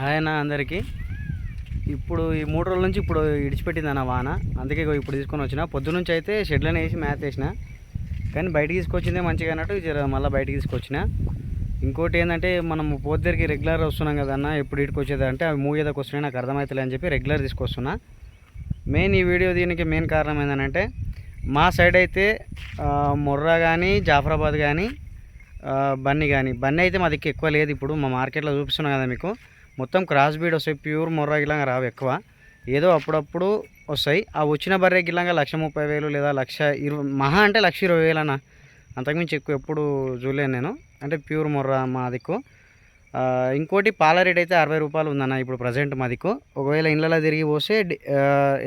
ఆయన అందరికీ. ఇప్పుడు ఈ మూడు రోజుల నుంచి ఇప్పుడు ఇడిచిపెట్టింది అన్న వాన. అందుకే ఇగో ఇప్పుడు తీసుకొని వచ్చిన. పొద్దునుంచి అయితే షెడ్లను వేసి మ్యాథ్ వేసిన. కానీ బయటికి తీసుకొచ్చిందే మంచిగా అన్నట్టు మళ్ళీ బయటికి తీసుకొచ్చిన. ఇంకోటి ఏంటంటే మనం పోద్దరికి రెగ్యులర్ వస్తున్నాం కదా అన్న ఎప్పుడు ఇటుకు అంటే అవి మూవ్ ఏదోకి వస్తున్నాయి నాకు అర్థమవుతలే అని చెప్పి రెగ్యులర్ తీసుకొస్తున్నా. మెయిన్ ఈ వీడియో దీనికి మెయిన్ కారణం ఏంటంటే మా సైడ్ అయితే మొర్రా కానీ జాఫరాబాద్ కానీ బన్నీ కానీ బన్నీ అయితే మా దిక్కు ఎక్కువ లేదు ఇప్పుడు. మా మార్కెట్లో చూపిస్తున్నాం కదా మీకు. మొత్తం క్రాస్ బీడ్ వస్తాయి ప్యూర్ మొర్రా గిలంగా రావు ఎక్కువ. ఏదో అప్పుడప్పుడు వస్తాయి. ఆ వచ్చిన బర్రె గిలంగా లక్ష ముప్పై వేలు లేదా లక్ష ఇరవై మహా అంటే లక్ష ఇరవై వేలు అన్న. అంతకుమించి ఎక్కువ ఎప్పుడు చూడలేను నేను. అంటే ప్యూర్ మొర్రా మా దిక్కు ఇంకోటి పాల రేట్ అయితే అరవై రూపాయలు ఉందన్న ఇప్పుడు ప్రజెంట్ మా దిక్కు ఒకవేళ ఇళ్ళలో తిరిగి పోస్తే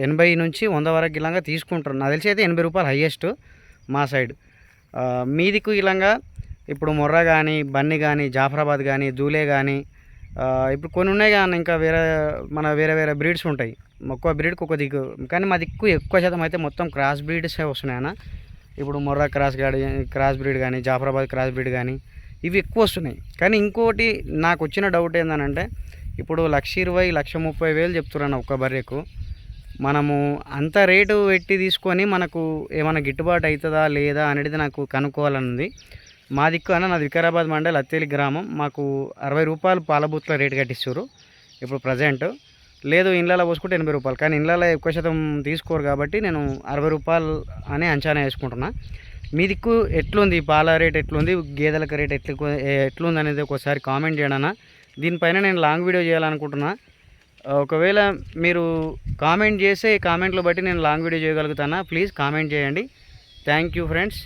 ఎనభై నుంచి వంద వరకు ఇలాగా తీసుకుంటారు నాకు తెలిసి అయితే ఎనభై రూపాయలు హయ్యెస్ట్ మా సైడ్. ఆ, మీ దిక్కు ఇలాగా ఇప్పుడు మొర్ర కానీ బన్నీ కానీ జాఫరాబాద్ కానీ దూలే కానీ ఇప్పుడు కొన్ని ఉన్నాయి కానీ ఇంకా వేరే మన వేరే వేరే బ్రీడ్స్ ఉంటాయి. ఒక్కో బ్రీడ్కి ఒక దిక్కు. కానీ మా దిక్కు ఎక్కువ శాతం అయితే మొత్తం క్రాస్ బ్రీడ్సే వస్తున్నాయి అన్న. ఇప్పుడు మొర్రా క్రాస్ గాడి క్రాస్ బ్రీడ్ కానీ జాఫరాబాద్ క్రాస్ బ్రీడ్ కానీ ఇవి ఎక్కువ వస్తున్నాయి. కానీ ఇంకోటి నాకు వచ్చిన డౌట్ ఏంటంటే ఇప్పుడు లక్ష ఇరవై లక్ష ముప్పై వేలు చెప్తున్నాను ఒక్క బర్రెకు. మనము అంత రేటు పెట్టి తీసుకొని మనకు ఏమైనా గిట్టుబాటు అవుతుందా లేదా అనేది నాకు కనుక్కోవాలనుంది. మా దిక్కు అన్న నాది వికారాబాద్ మండల్ అత్తేలి గ్రామం. మాకు అరవై రూపాయలు పాలబూత్ల రేటు కట్టిస్తారు ఇప్పుడు ప్రజెంట్ లేదు ఇండ్లలో పోసుకుంటే ఎనభై రూపాయలు. కానీ ఇండ్లలో ఎక్కువ శాతం తీసుకోరు కాబట్టి నేను అరవై రూపాయలు అని అంచనా వేసుకుంటున్నా. మీ దిక్కు ఎట్లుంది? పాల రేట్ ఎట్లుంది? గేదెలకు రేట్ ఎట్లు ఎట్లుంది అనేది ఒకసారి కామెంట్ చేయడానా దీనిపైన నేను లాంగ్ వీడియో చేయాలనుకుంటున్నా. ఒకవేళ మీరు కామెంట్ చేసే కామెంట్లు బట్టి నేను లాంగ్ వీడియో చేయగలుగుతానా? ప్లీజ్ కామెంట్ చేయండి. Thank you friends